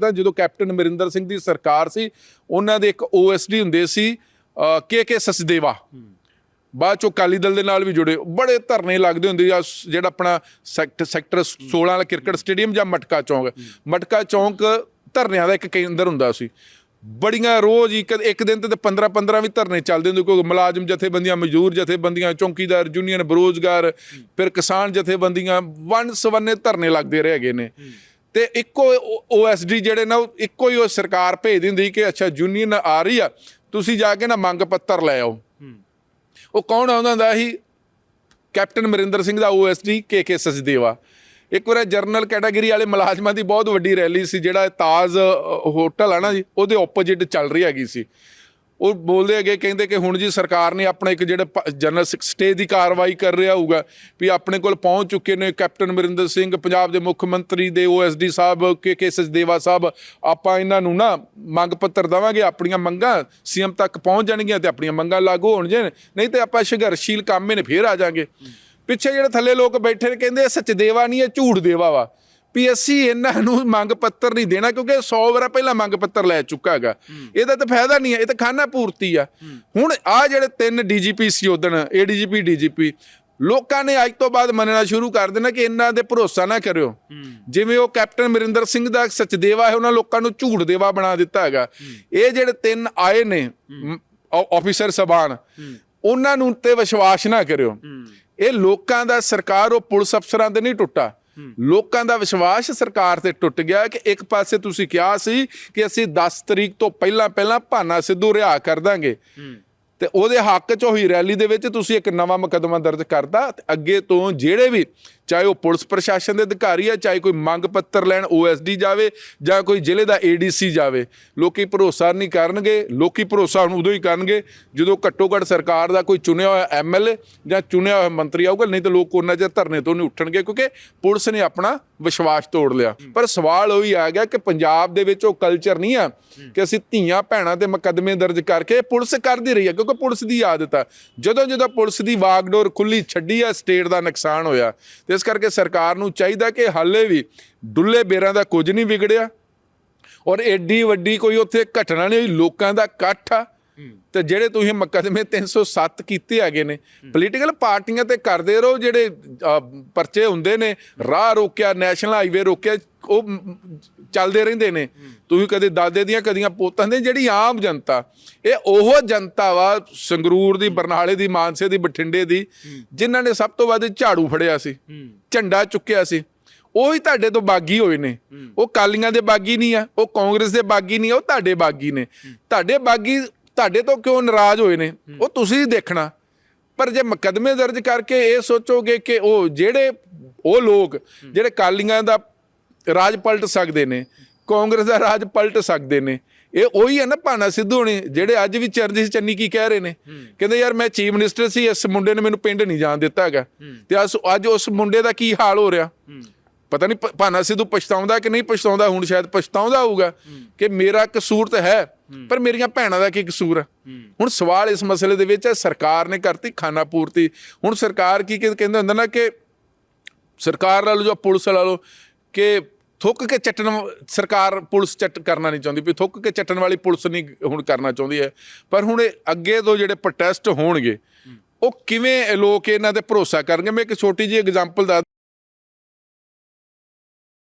ਤਾਂ ਜਦੋਂ ਕੈਪਟਨ ਅਮਰਿੰਦਰ ਸਿੰਘ ਦੀ ਸਰਕਾਰ ਸੀ, ਉਹਨਾਂ ਦੇ ਇੱਕ ਓਐਸਡੀ ਹੁੰਦੇ ਸੀ ਕੇ ਕੇ ਸਚਦੇਵਾ। ਬਾਅਦ ਚੋਂ ਅਕਾਲੀ ਦਲ ਦੇ ਨਾਲ ਵੀ ਜੁੜੇ। ਬੜੇ ਧਰਨੇ ਲੱਗਦੇ ਹੁੰਦੇ ਆ ਜਿਹੜਾ ਆਪਣਾ ਸੈਕਟਰ ਸੈਕਟਰ 16 ਵਾਲਾ ਕ੍ਰਿਕਟ ਸਟੇਡੀਅਮ ਜਾਂ ਮਟਕਾ ਚੌਂਕ। ਮਟਕਾ ਚੌਂਕ ਧਰਨਿਆਂ ਦਾ ਇੱਕ ਕੇਂਦਰ ਹੁੰਦਾ ਸੀ। ਬੜੀਆਂ ਰੋਜ਼ ਹੀ ਇੱਕ ਦਿਨ ਤੇ 15 15 ਵੀ ਧਰਨੇ ਚੱਲਦੇ ਹੁੰਦੇ, ਕੋਈ ਮੁਲਾਜ਼ਮ ਜਥੇਬੰਦੀਆਂ, ਮਜ਼ਦੂਰ ਜਥੇਬੰਦੀਆਂ, ਚੌਂਕੀਦਾਰ ਯੂਨੀਅਨ, ਬਰੋਜ਼ਗਾਰ, ਫਿਰ ਕਿਸਾਨ ਜਥੇਬੰਦੀਆਂ, ਵੰਨ ਸਵੰਨੇ ਧਰਨੇ ਲੱਗਦੇ ਰਹਿ ਗਏ ਨੇ। ਤੇ ਇੱਕੋ ਓਐਸਡੀ ਜਿਹੜੇ ਨਾ ਇੱਕੋ ਹੀ ਉਹ ਸਰਕਾਰ ਭੇਜ ਦਿੰਦੀ ਕਿ ਅੱਛਾ ਯੂਨੀਅਨ ਆ ਰਹੀ ਆ ਤੁਸੀਂ ਜਾ ਕੇ ਨਾ ਮੰਗ ਪੱਤਰ ਲੈ ਆਓ। ਉਹ ਕੌਣ ਆਉਂਦਾ ਹੁੰਦਾ ਸੀ ਕੈਪਟਨ ਅਮਰਿੰਦਰ ਸਿੰਘ ਦਾ ਓਐਸਡੀ ਕੇ ਕੇ ਸਚਦੇਵਾ ਇੱਕ ਵਾਰ ਜਰਨਲ ਕੈਟਾਗਰੀ ਵਾਲੇ ਮੁਲਾਜ਼ਮਾਂ ਦੀ ਬਹੁਤ ਵੱਡੀ ਰੈਲੀ ਸੀ ਜਿਹੜਾ ਤਾਜ ਹੋਟਲ ਆ ਨਾ ਜੀ ਉਹਦੇ ਆਪੋਜੀਟ ਚੱਲ ਰਹੀ ਹੈਗੀ ਸੀ। ਉਹ ਬੋਲਦੇ ਹੈਗੇ ਕਹਿੰਦੇ ਕਿ ਹੁਣ ਜੀ ਸਰਕਾਰ ਨੇ ਆਪਣਾ ਇੱਕ ਜਿਹੜਾ ਪ- ਜਨਰਲ ਸਟੇ ਦੀ ਕਾਰਵਾਈ ਕਰ ਰਿਹਾ ਹੋਊਗਾ, ਵੀ ਆਪਣੇ ਕੋਲ ਪਹੁੰਚ ਚੁੱਕੇ ਨੇ ਕੈਪਟਨ ਅਮਰਿੰਦਰ ਸਿੰਘ, ਪੰਜਾਬ ਦੇ ਮੁੱਖ ਮੰਤਰੀ ਦੇ ਓਐਸਡੀ ਸਾਹਿਬ, ਕੇ ਕੇ ਸਚਦੇਵਾ ਸਾਹਿਬ, ਆਪਾਂ ਇਹਨਾਂ ਨੂੰ ਨਾ ਮੰਗ ਪੱਤਰ ਦਵਾਂਗੇ, ਆਪਣੀਆਂ ਮੰਗਾਂ ਸੀਐਮ ਤੱਕ ਪਹੁੰਚ ਜਾਣਗੀਆਂ ਤੇ ਆਪਣੀਆਂ ਮੰਗਾਂ ਲਾਗੂ ਹੋਣ ਜੇ, ਨਹੀਂ ਤੇ ਆਪਾਂ ਸੰਘਰਸ਼ੀਲ ਕਾਮੇ ਨੇ, ਫੇਰ ਆ ਜਾਾਂਗੇ। ਪਿੱਛੇ ਜਿਹੜੇ ਥੱਲੇ ਲੋਕ ਬੈਠੇ ਨੇ, ਕਹਿੰਦੇ ਇਹ ਸਚਦੇਵਾ ਨਹੀਂ, ਇਹ ਝੂਠ ਦੇਵਾ ਵਾ। ਵੀ ਅਸੀਂ ਇਹਨਾਂ ਨੂੰ ਮੰਗ ਪੱਤਰ ਨਹੀਂ ਦੇਣਾ ਕਿਉਂਕਿ 100 ਵਾਰ ਪਹਿਲਾਂ ਮੰਗ ਪੱਤਰ ਲੈ ਚੁੱਕਾ ਹੈਗਾ। ਇਹਦਾ ਤਾਂ ਫਾਇਦਾ ਨਹੀਂ ਹੈ ਇਹ ਤਾਂ ਖਾਨਾ ਪੂਰਤੀ ਆ। ਹੁਣ ਆ ਜਿਹੜੇ ਤਿੰਨ ਡੀਜੀਪੀ ਸੀ ਉਦਣ ਏਡੀਜੀਪੀ ਡੀਜੀਪੀ ਲੋਕਾਂ ਨੇ ਅੱਜ ਤੋਂ ਬਾਅਦ ਮੰਨਣਾ ਸ਼ੁਰੂ ਕਰ ਦੇਣਾ ਕਿ ਇਹਨਾਂ ਦੇ ਭਰੋਸਾ ਨਾ ਕਰਿਓ। ਜਿਵੇਂ ਉਹ ਕੈਪਟਨ ਅਮਰਿੰਦਰ ਸਿੰਘ ਦਾ ਸਚਦੇਵਾ ਹੈ ਉਹਨਾਂ ਲੋਕਾਂ ਨੂੰ ਝੂਠ ਦੇਵਾ ਬਣਾ ਦਿੱਤਾ ਹੈਗਾ। ਇਹ ਜਿਹੜੇ ਤਿੰਨ ਆਏ ਨੇ ਆਫੀਸਰ ਸਬਾਨ ਉਹਨਾਂ ਨੂੰ ਤੇ ਵਿਸ਼ਵਾਸ ਨਾ ਕਰਿਓ। ਇਹ ਲੋਕਾਂ ਦਾ ਸਰਕਾਰ ਉਹ ਪੁਲਿਸ ਅਫਸਰਾਂ ਤੇ ਨਹੀਂ ਟੁੱਟਾ। ਲੋਕਾਂ ਦਾ ਵਿਸ਼ਵਾਸ ਸਰਕਾਰ ਤੇ ਟੁੱਟ ਗਿਆ ਕਿ ਇੱਕ ਪਾਸੇ ਤੁਸੀਂ ਕਿਹਾ ਸੀ ਕਿ ਅਸੀਂ 10 ਤਰੀਕ ਤੋਂ ਪਹਿਲਾਂ ਪਹਿਲਾਂ ਭਾਨਾ ਸਿੱਧੂ ਰਿਹਾ ਕਰ ਦਾਂਗੇ। ਤੇ ਉਹਦੇ ਹੱਕ 'ਚ ਹੋਈ ਰੈਲੀ ਦੇ ਵਿੱਚ ਤੁਸੀਂ ਇੱਕ ਨਵਾਂ ਮੁਕੱਦਮਾ ਦਰਜ ਕਰਦਾ ਤੇ ਅੱਗੇ ਤੋਂ ਜਿਹੜੇ ਵੀ ਚਾਹੇ ਉਹ ਪੁਲਿਸ ਪ੍ਰਸ਼ਾਸਨ ਦੇ ਅਧਿਕਾਰੀ ਆ, ਚਾਹੇ ਕੋਈ ਮੰਗ ਪੱਤਰ ਲੈਣ ਓਐਸਡੀ ਜਾਵੇ ਜਾਂ ਕੋਈ ਜ਼ਿਲ੍ਹੇ ਦਾ ਏਡੀਸੀ ਜਾਵੇ, ਲੋਕੀ ਭਰੋਸਾ ਨਹੀਂ ਕਰਨਗੇ, ਲੋਕੀ ਭਰੋਸਾ ਹੁਣ ਉਦੋਂ ਹੀ ਕਰਨਗੇ ਜਦੋਂ ਘੱਟੋ ਘੱਟ ਸਰਕਾਰ ਦਾ ਕੋਈ ਚੁਣਿਆ ਹੋਇਆ ਐਮਐਲਏ ਜਾਂ ਚੁਣਿਆ ਹੋਇਆ ਮੰਤਰੀ ਆਊਗਾ, ਨਹੀਂ ਤਾਂ ਲੋਕ ਉਹਨਾਂ ਚਿਰ ਧਰਨੇ ਤੋਂ ਨਹੀਂ ਉੱਠਣਗੇ ਕਿਉਂਕਿ ਪੁਲਿਸ ਨੇ ਆਪਣਾ ਵਿਸ਼ਵਾਸ ਤੋੜ ਲਿਆ। ਪਰ ਸਵਾਲ ਉਹੀ ਆ ਗਿਆ ਕਿ ਪੰਜਾਬ ਦੇ ਵਿੱਚ ਉਹ ਕਲਚਰ ਨਹੀਂ ਆ ਕਿ ਅਸੀਂ ਧੀਆਂ ਭੈਣਾਂ ਦੇ ਮੁਕੱਦਮੇ ਦਰਜ ਕਰਕੇ ਪੁਲਿਸ ਕਰਦੀ ਰਹੀ ਆ ਕਿਉਂਕਿ ਪੁਲਿਸ ਦੀ ਆਦਤ ਆ। ਜਦੋਂ ਜਦੋਂ ਪੁਲਿਸ ਦੀ ਵਾਗਡੋਰ ਖੁੱਲੀ ਛੱਡੀ ਆ, ਸਟੇਟ ਦਾ ਨੁਕਸਾਨ ਹੋਇਆ। ਤੇ ਇਸ ਕਰਕੇ ਸਰਕਾਰ ਨੂੰ ਚਾਹੀਦਾ ਕਿ ਹਾਲੇ ਵੀ ਡੁੱਲੇ ਬੇਰਾਂ ਦਾ ਕੁਝ ਨਹੀਂ ਵਿਗੜਿਆ। ਔਰ ਐਡੀ ਵੱਡੀ ਕੋਈ ਉੱਥੇ ਘਟਨਾ ਨਹੀਂ ਹੋਈ, ਲੋਕਾਂ ਦਾ ਇਕੱਠ ਆ। ਤੇ ਜਿਹੜੇ ਤੁਸੀਂ ਮੁਕੱਦਮੇ 307 ਕੀਤੇ ਹੈਗੇ ਨੇ ਪੋਲੀਟੀਕਲ ਪਾਰਟੀਆਂ ਤੇ ਕਰਦੇ ਰਹੋ ਜਿਹੜੇ ਪਰਚੇ ਹੁੰਦੇ ਨੇ ਰਾਹ ਰੋਕਿਆ ਨੈਸ਼ਨਲ ਹਾਈਵੇ ਰੋਕਿਆ ਉਹ ਚੱਲਦੇ ਰਹਿੰਦੇ ਨੇ। ਤੁਸੀਂ ਕਦੇ ਦਾਦੇ ਦੀਆਂ ਕਦੀਆਂ ਪੋਤਾਂ ਦੇ ਜਿਹੜੀ ਆਮ ਜਨਤਾ ਇਹ ਉਹ ਜਨਤਾ ਵਾ ਸੰਗਰੂਰ ਦੀ ਬਰਨਾਲੇ ਦੀ ਮਾਨਸੇ ਦੀ ਬਠਿੰਡੇ ਦੀ ਜਿਨ੍ਹਾਂ ਨੇ ਸਭ ਤੋਂ ਵੱਧ ਝਾੜੂ ਫੜਿਆ ਸੀ ਝੰਡਾ ਚੁੱਕਿਆ ਸੀ ਉਹੀ ਤੁਹਾਡੇ ਤੋਂ ਬਾਗੀ ਹੋਏ ਨੇ। ਉਹ ਕਾਲੀਆਂ ਦੇ ਬਾਗੀ ਨਹੀਂ ਆ ਉਹ ਕਾਂਗਰਸ ਦੇ ਬਾਗੀ ਨਹੀਂ ਆ ਉਹ ਤੁਹਾਡੇ ਬਾਗੀ ਨੇ। ਤੁਹਾਡੇ ਬਾਗੀ ਤੁਹਾਡੇ ਤੋਂ ਕਿਉਂ ਨਾਰਾਜ਼ ਹੋਏ ਨੇ? ਉਹ ਤੁਸੀਂ ਦੇਖਣਾ। ਪਰ ਜੇ ਮੁਕੱਦਮੇ ਦਰਜ ਕਰਕੇ ਇਹ ਸੋਚੋਗੇ ਕਿ ਉਹ ਜਿਹੜੇ ਉਹ ਲੋਕ ਜਿਹੜੇ ਕਾਲੀਆਂ ਦਾ ਰਾਜ ਪਲਟ ਸਕਦੇ ਨੇ ਕਾਂਗਰਸ ਦਾ ਰਾਜ ਪਲਟ ਸਕਦੇ ਨੇ ਇਹ ਉਹੀ ਹੈ ਨਾ ਭਾਨਾ ਸਿੱਧੂ ਨੇ ਜਿਹੜੇ ਅੱਜ ਵੀ ਚਰਨਜੀਤ ਚੰਨੀ ਕੀ ਕਹਿ ਰਹੇ ਨੇ? ਕਹਿੰਦੇ ਯਾਰ ਮੈਂ ਚੀਫ ਮਿਨਿਸਟਰ ਸੀ ਇਸ ਮੁੰਡੇ ਨੇ ਮੈਨੂੰ ਪਿੰਡ ਨਹੀਂ ਜਾਣ ਦਿੱਤਾ ਹੈਗਾ। ਤੇ ਅੱਜ ਉਸ ਮੁੰਡੇ ਦਾ ਕੀ ਹਾਲ ਹੋ ਰਿਹਾ? ਪਤਾ ਨਹੀਂ ਭਾਨਾ ਸਿੱਧੂ ਪਛਤਾਉਂਦਾ ਕਿ ਨਹੀਂ ਪਛਤਾਉਂਦਾ ਹੁਣ ਸ਼ਾਇਦ ਪਛਤਾਉਂਦਾ ਹੋਊਗਾ ਕਿ ਮੇਰਾ ਕਸੂਰ ਤਾਂ ਹੈ। ਪਰ ਮੇਰੀਆਂ ਭੈਣਾਂ ਦਾ ਕੀ ਕਸੂਰ ਹੈ। ਹੁਣ ਸਵਾਲ ਇਸ ਮਸਲੇ ਦੇ ਵਿੱਚ ਹੈ ਸਰਕਾਰ ਨੇ ਕਰਤੀ ਖਾਨਾ ਪੂਰਤੀ। ਹੁਣ ਸਰਕਾਰ ਕੀ ਕਹਿ- ਕਹਿੰਦੇ ਹੁੰਦਾ ਨਾ ਕਿ ਸਰਕਾਰ ਲਾ ਲਓ ਜਾਂ ਪੁਲਿਸ ਲਾ ਲਓ ਕਿ ਥੁੱਕ ਕੇ ਚੱਟਣ ਸਰਕਾਰ ਪੁਲਿਸ ਚੱਟ ਕਰਨਾ ਨਹੀਂ ਚਾਹੁੰਦੀ ਵੀ ਥੁੱਕ ਕੇ ਚੱਟਣ ਵਾਲੀ ਪੁਲਿਸ ਨਹੀਂ ਹੁਣ ਕਰਨਾ ਚਾਹੁੰਦੀ ਹੈ। ਪਰ ਹੁਣ ਅੱਗੇ ਤੋਂ ਜਿਹੜੇ ਪ੍ਰੋਟੈਸਟ ਹੋਣਗੇ ਉਹ ਕਿਵੇਂ ਲੋਕ ਇਹਨਾਂ ਤੇ ਭਰੋਸਾ ਕਰਨਗੇ? ਮੈਂ ਇੱਕ ਛੋਟੀ ਜਿਹੀ ਐਗਜ਼ਾਮਪਲ ਦੱਸ